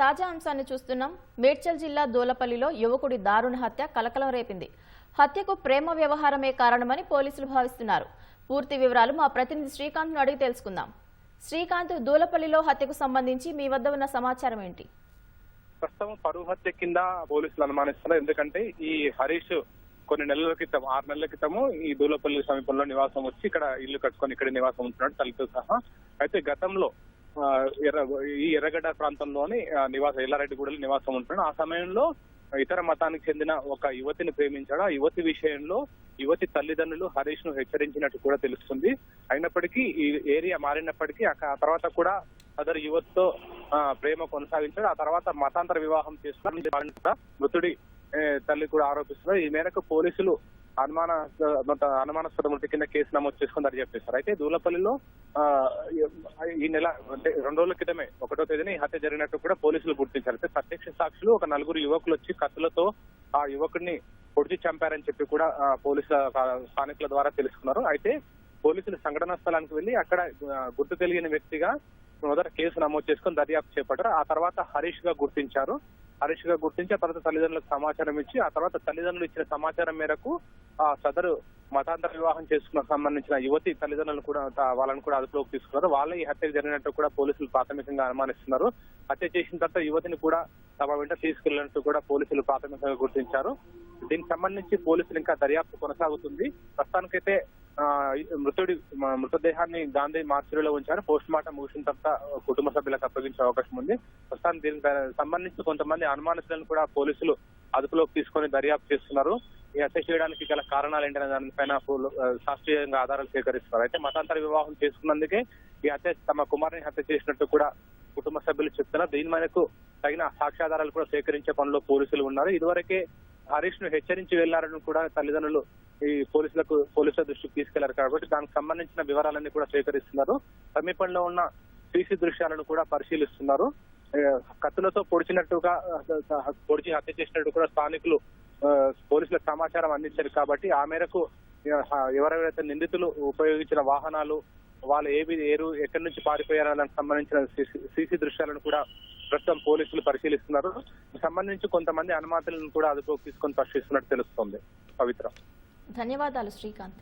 తాజా అంశాన్ని చూస్తున్నాం. మేడ్చల్ జిల్లా దూలపల్లిలో యువకుడి దారుణ హత్య కలకలం రేపింది. హత్యకు ప్రేమ వ్యవహారమే కారణమని పోలీసులు భావిస్తున్నారు. పూర్తి వివరాలు మా ప్రతినిధి శ్రీకాంత్ను అడిగి తెలుసుకుందాం. శ్రీకాంత్ దూలపల్లిలో హత్యకు సంబంధించి మీ వద్ద ఉన్న సమాచారం ఏంటి? ప్రస్తుతం పరువు హత్య కింద పోలీసులు అనుమానిస్తున్నారు. ఎందుకంటే ఈ హరీష్ కొన్ని నెలల క్రితం ఆరు నెలల క్రితము ఈ దూలపల్లి సమీపంలో నివాసం వచ్చి ఇక్కడ ఇల్లు కట్టుకొని ఇక్కడ నివాసం ఉంటున్నాడు తల్లితో సహా. అయితే గతంలో ఎర్ర ఈ ఎర్రగడ్డ ప్రాంతంలోని నివాసం ఎల్లారెడ్డిగూడలో నివాసం ఉంటున్నాడు. ఆ సమయంలో ఇతర మతానికి చెందిన ఒక యువతిని ప్రేమించాడు. ఆ యువతి విషయంలో యువతి తల్లిదండ్రులు హరీష్ను హెచ్చరించినట్టు కూడా తెలుస్తుంది. అయినప్పటికీ ఈ ఏరియా మారినప్పటికీ ఆ తర్వాత కూడా అదర్ యువతితో ప్రేమ కొనసాగించాడు. ఆ తర్వాత మతాంతర వివాహం చేసుకుని మృతుడి తల్లి కూడా ఆరోపిస్తున్నారు ఈ మేరకు పోలీసులు అనుమాన అనుమానాస్పద మృతి కింద కేసు నమోదు చేసుకుని దర్యాప్తు అయితే దూలపల్లిలో ఈ నెల అంటే రెండు రోజుల క్రితమే ఒకటో తేదీన ఈ హత్య జరిగినట్టు కూడా పోలీసులు గుర్తించారు. అయితే ప్రత్యక్ష సాక్షులు ఒక నలుగురు యువకులు వచ్చి కత్తులతో ఆ యువకుడిని పొడిచి చంపారని చెప్పి కూడా ఆ, పోలీసుల స్థానికుల ద్వారా తెలుసుకున్నారు. అయితే పోలీసులు సంఘటనా స్థలానికి వెళ్ళి అక్కడ గుర్తు తెలియని వ్యక్తిగా మొదట కేసు నమోదు చేసుకుని దర్యాప్తు చేపట్టారు. ఆ తర్వాత హరీష్గా గుర్తించారు. హరీష్గా గుర్తించి ఆ తర్వాత తల్లిదండ్రులకు సమాచారం ఇచ్చి ఆ తర్వాత తల్లిదండ్రులు ఇచ్చిన సమాచారం మేరకు ఆ సదరు మతాంతర వివాహం చేసుకున్న సంబంధించిన యువతి తల్లిదండ్రులు కూడా వాళ్ళని కూడా అదుపులోకి తీసుకున్నారు. వాళ్ళ ఈ హత్య జరిగినట్టు కూడా పోలీసులు ప్రాథమికంగా అనుమానిస్తున్నారు. హత్య చేసిన తర్వాత యువతిని కూడా తమ వెంట తీసుకెళ్ళినట్టు కూడా పోలీసులు ప్రాథమికంగా గుర్తించారు. దీనికి సంబంధించి పోలీసులు ఇంకా దర్యాప్తు కొనసాగుతుంది. ప్రస్తుతానికైతే మృతుడి మృతదేహాన్ని గాంధీ మార్చిలో ఉంచారు. పోస్ట్ మార్టం ముగిసిన తర్వాత కుటుంబ సభ్యులకు అప్పగించే అవకాశం ఉంది. ప్రస్తుతం దీనికి సంబంధించి కొంతమంది అనుమానితులను కూడా పోలీసులు అదుపులోకి తీసుకొని దర్యాప్తు చేస్తున్నారు. ఈ హత్య చేయడానికి గల కారణాలు ఏంటనే దానిపైన శాస్త్రీయంగా ఆధారాలు సేకరిస్తున్నారు అయితే మతాంతర వివాహం చేసుకున్నందుకే ఈ హత్య తమ కుమారుని హత్య చేసినట్టు కూడా కుటుంబ సభ్యులు చెప్తున్నారు. దీని మేరకు తగిన సాక్ష్యాధారాలు కూడా సేకరించే పనిలో పోలీసులు ఉన్నారు. ఇదివరకే హరీష్ను హెచ్చరించి వెళ్ళారని కూడా తల్లిదండ్రులు ఈ పోలీసులకు పోలీసుల దృష్టికి తీసుకెళ్ళారు. కాబట్టి దానికి సంబంధించిన వివరాలన్నీ కూడా సేకరిస్తున్నారు. సమీపంలో ఉన్న సీసీ దృశ్యాలను కూడా పరిశీలిస్తున్నారు. కత్తులతో పొడిచినట్టుగా పొడిచి హత్య చేసినట్టు కూడా స్థానికులు పోలీసులకు సమాచారం అందించారు. కాబట్టి ఆ మేరకు ఎవరెవరైతే నిందితులు ఉపయోగించిన వాహనాలు వాళ్ళు ఏవి ఏరు ఎక్కడి నుంచి పారిపోయారు దానికి సంబంధించిన సీసీ దృశ్యాలను కూడా ప్రస్తుతం పోలీసులు పరిశీలిస్తున్నారు. సంబంధించి కొంతమంది అనుమాతులను కూడా అదుపులోకి తీసుకొని పరిశీలిస్తున్నట్టు తెలుస్తోంది. పవిత్ర. ధన్యవాదాలు శ్రీకాంత్.